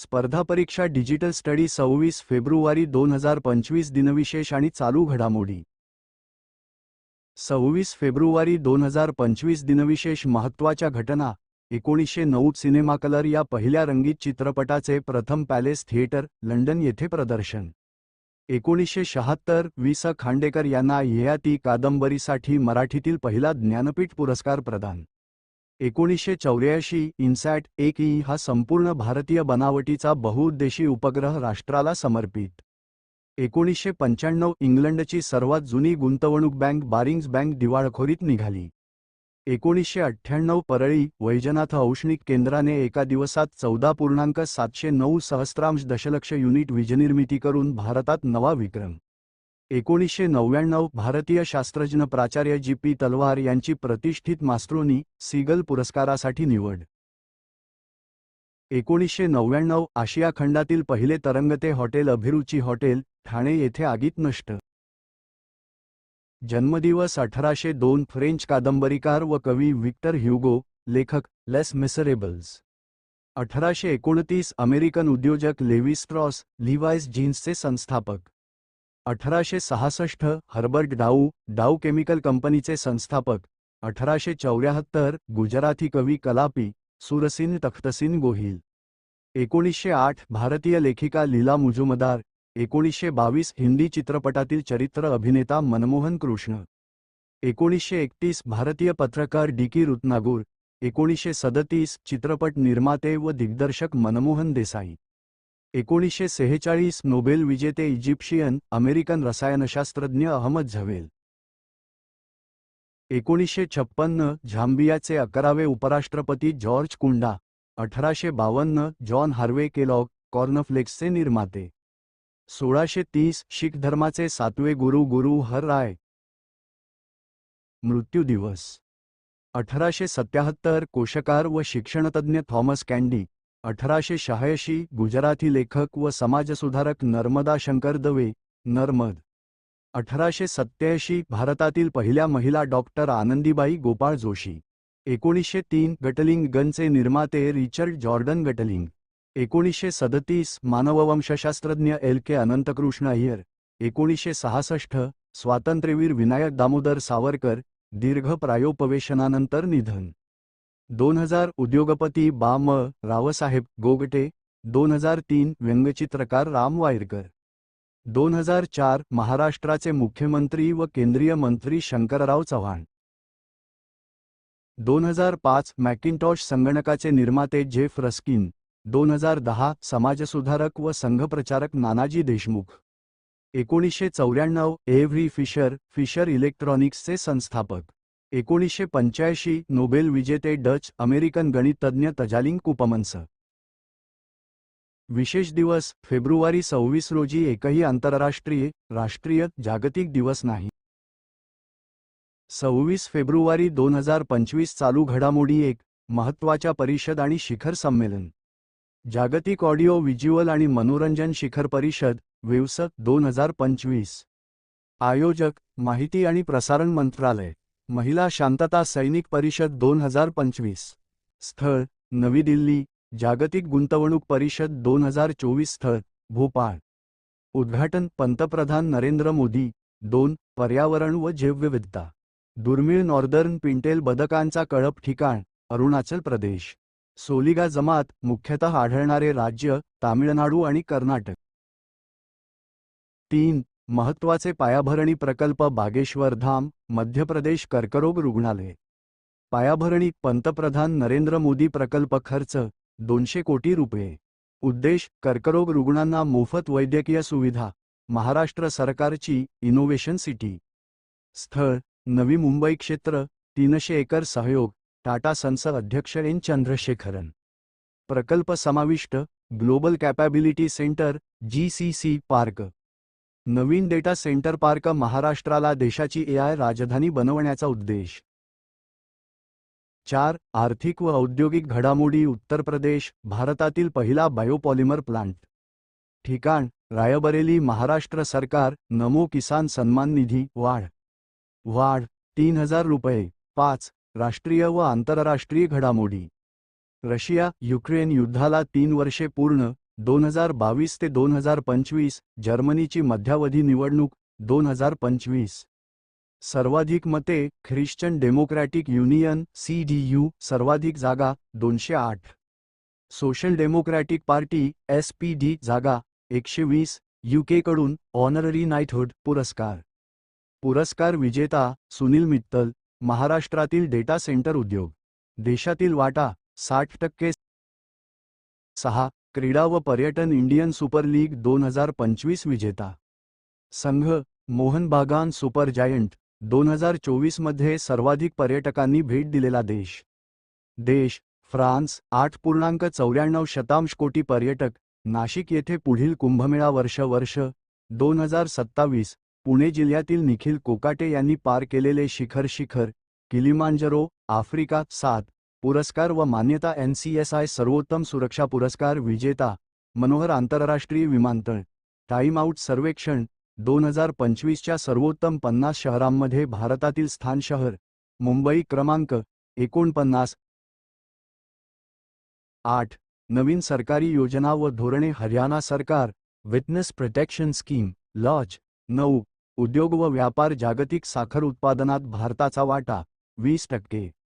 स्पर्धा परीक्षा digital study सव्वीस फेब्रुवारी दोन हजार पंचवीस दिनविशेष आणि चालू घडामोडी. सव्वीस फेब्रुवारी दोन हजार पंचवीस दिनविशेष महत्त्वाच्या घटना एकोणीसशे नऊ सिनेमा कलर या पहिल्या रंगीत चित्रपटाचे प्रथम पॅलेस थिएटर लंडन येथे प्रदर्शन. एकोणीसशे शहात्तर वि स खांडेकर यांना ययाती कादंबरीसाठी मराठीतील पहिला ज्ञानपीठ पुरस्कार प्रदान. एकोणीसशे चौऱ्याऐंशी इन्सॅट एक ई हा संपूर्ण भारतीय बनावटीचा बहुउद्देशी उपग्रह राष्ट्राला समर्पित. एकोणीसशे पंच्याण्णव इंग्लंडची सर्वात जुनी गुंतवणूक बँक बारिंग्स बँक दिवाळखोरीत निघाली. एकोणीसशे अठ्ठ्याण्णव परळी वैजनाथ औष्णिक केंद्राने एका दिवसात चौदा पूर्णांक सातशे नऊ सहस्त्रांश दशलक्ष युनिट वीजनिर्मिती करून भारतात नवा विक्रम एकोणीसशे नव्याण्णव भारतीय शास्त्रज्ञ प्राचार्य जी पी तलवार यांची प्रतिष्ठित मास्त्रोनी सीगल पुरस्कारासाठी निवड. एकोणीसशे नव्याण्णव आशिया खंडातील पहिले तरंगते हॉटेल अभिरुची हॉटेल ठाणे येथे आगीत नष्ट. जन्मदिवस अठराशे दोन फ्रेंच कादंबरीकार व कवी विक्टर ह्युगो लेखक लेस मिसरेबल्स. अठराशे एकोणतीस अमेरिकन उद्योजक लेवी स्ट्रॉस लिवायस जीन्सचे संस्थापक. अठराशे सहासष्ट हर्बर्ट डाऊ डाऊ केमिकल कंपनीचे संस्थापक. अठराशे चौऱ्याहत्तर गुजराती कवी कलापी सुरसिन तख्तसिन गोहिल. एकोणीसशे आठ भारतीय लेखिका लीला मुजुमदार. एकोणीसशे बावीस हिंदी चित्रपटातील चरित्र अभिनेता मनमोहन कृष्ण. एकोणीसशे एकतीस भारतीय पत्रकार डी की रुत्नागूर. एकोणीसशे सदतीस चित्रपट निर्माते व दिग्दर्शक मनमोहन देसाई. एकोणीसशे सेहेचाळीस नोबेल विजेते इजिप्शियन अमेरिकन रसायनशास्त्रज्ञ अहमद झवेल. एकोणीसशे छप्पन्न झांबियाचे अकरावे उपराष्ट्रपती जॉर्ज कुंडा अठराशे बावन्न जॉन हार्वे केलॉग कॉर्नफ्लेक्सचे निर्माते. सोळाशे तीस शीख धर्माचे सातवे गुरु गुरु हर राय. मृत्यू दिवस. अठराशे सत्याहत्तर कोशकार व शिक्षणतज्ञ थॉमस कॅन्डी अठराशे शहाऐंशी गुजराती लेखक व समाजसुधारक नर्मदा शंकर दवे नर्मद. अठराशे सत्त्याऐंशी भारतातील पहिल्या महिला डॉक्टर आनंदीबाई गोपाळ जोशी. एकोणीसशे तीन गटलिंग गनचे निर्माते रिचर्ड जॉर्डन गटलिंग. एकोणीसशे सदतीस मानववंशशास्त्रज्ञ एल के अनंतकृष्ण अय्यर. एकोणीसशे सहासष्ट स्वातंत्र्यवीर विनायक दामोदर सावरकर दीर्घ प्रायोपवेशनानंतर निधन. दोन हजार उद्योगपती बा म रावसाहेब गोगटे दोन हजार तीन व्यंगचित्रकार राम वायरकर दोन हजार चार महाराष्ट्राचे मुख्यमंत्री व केंद्रीय मंत्री शंकरराव चव्हाण दोन हजार पाच मॅकिंटॉश संगणकाचे निर्माते जेफ रस्किन दोन हजार दहा समाजसुधारक व संघप्रचारक नानाजी देशमुख एकोणीसशे चौऱ्याण्णव एव्हरी फिशर फिशर इलेक्ट्रॉनिक्सचे संस्थापक. एकोणीसशे पंच्याऐंशी नोबेल विजेते डच अमेरिकन गणितज्ञ तजालिंग कुपमन्स. विशेष दिवस फेब्रुवारी सव्वीस रोजी एकही आंतरराष्ट्रीय राष्ट्रीय जागतिक दिवस नाही. सव्वीस फेब्रुवारी दोन हजार पंचवीस चालू घडामोडी एक महत्त्वाच्या परिषद आणि शिखर संमेलन. जागतिक ऑडिओ व्हिज्युअल आणि मनोरंजन शिखर परिषद वेवसत दोन हजार पंचवीस. आयोजक माहिती आणि प्रसारण मंत्रालय. महिला शांतता सैनिक परिषद दोन हजार पंचवीस. स्थळ नवी दिल्ली जागतिक गुंतवणूक परिषद दोन हजार चोवीस स्थळ भोपाळ. उद्घाटन पंतप्रधान नरेंद्र मोदी. दोन पर्यावरण व जैवविविधता. दुर्मिळ नॉर्दर्न पिंटेल बदकांचा कळप ठिकाण अरुणाचल प्रदेश. सोलिगा जमात मुख्यतः आढळणारे राज्य तामिळनाडू आणि कर्नाटक. तीन महत्त्वाचे पायाभरणी प्रकल्प बागेश्वर धाम मध्य प्रदेश कर्करोग रुग्णालय. पायाभरणी पंतप्रधान नरेंद्र मोदी प्रकल्प खर्च दोनशे कोटी रुपये. उद्देश कर्करोग रुग्णांना मोफत वैद्यकीय सुविधा महाराष्ट्र सरकारची इनोव्हेशन सिटी स्थळ नवी मुंबई क्षेत्र तीनशे एकर सहयोग टाटा सन्स अध्यक्ष एन चंद्रशेखरन. प्रकल्प समाविष्ट global capability centre G C C park. नवीन डेटा सेंटर पार्क महाराष्ट्राला देशाची एआय राजधानी बनवण्याचा उद्देश. चार आर्थिक व औद्योगिक घडामोडी उत्तर प्रदेश भारतातील पहिला बायोपॉलिमर प्लांट. ठिकाण रायबरेली महाराष्ट्र सरकार नमो किसान सन्मान निधी वाढ. वाढ तीन हजार रुपये. पाच राष्ट्रीय व आंतरराष्ट्रीय घडामोडी. रशिया युक्रेन युद्धाला तीन वर्षे पूर्ण दोन हजार बावीस ते दोन हजार पंचवीस जर्मनीची मध्यावधी निवडणूक दोन हजार पंचवीस. सर्वाधिक मते Christian Democratic Union C D U सर्वाधिक जागा दोनशे आठ. Social Democratic Party S P D जागा एकशे वीस यूकेकडून ऑनररी नाईटहुड पुरस्कार. पुरस्कार विजेता सुनील मित्तल महाराष्ट्रातील डेटा सेंटर उद्योग. देशातील वाटा साठ टक्के सहा क्रीडा व पर्यटन इंडियन सुपर लीग दोन हजार पंचवीस विजेता. संघ मोहन बागान सुपर जायंट दोन हजार चोवीसमध्ये सर्वाधिक पर्यटकांनी भेट दिलेला देश. देश फ्रान्स आठ पूर्णांक चौऱ्याण्णव शतांश कोटी पर्यटक नाशिक येथे पुढील कुंभमेळा वर्ष वर्ष दोन हजार सत्तावीस पुणे जिल्ह्यातील निखिल कोकाटे यांनी पार केलेले शिखर शिखर किलिमांजरो आफ्रिका सात पुरस्कार व मान्यता एनसीएसआय सर्वोत्तम सुरक्षा पुरस्कार विजेता मनोहर आंतरराष्ट्रीय विमानतळ. टाइम आउट सर्वेक्षण दोन हजार पंचवीसच्या सर्वोत्तम पन्नास शहरांमध्ये भारतातील स्थान शहर मुंबई क्रमांक एकोणपन्नास. आठ. नवीन सरकारी योजना व धोरणे हरियाणा सरकार विटनेस प्रोटेक्शन स्कीम लॉज. नऊ. उद्योग व व्यापार जागतिक साखर उत्पादनात भारताचा वाटा वीस टक्के.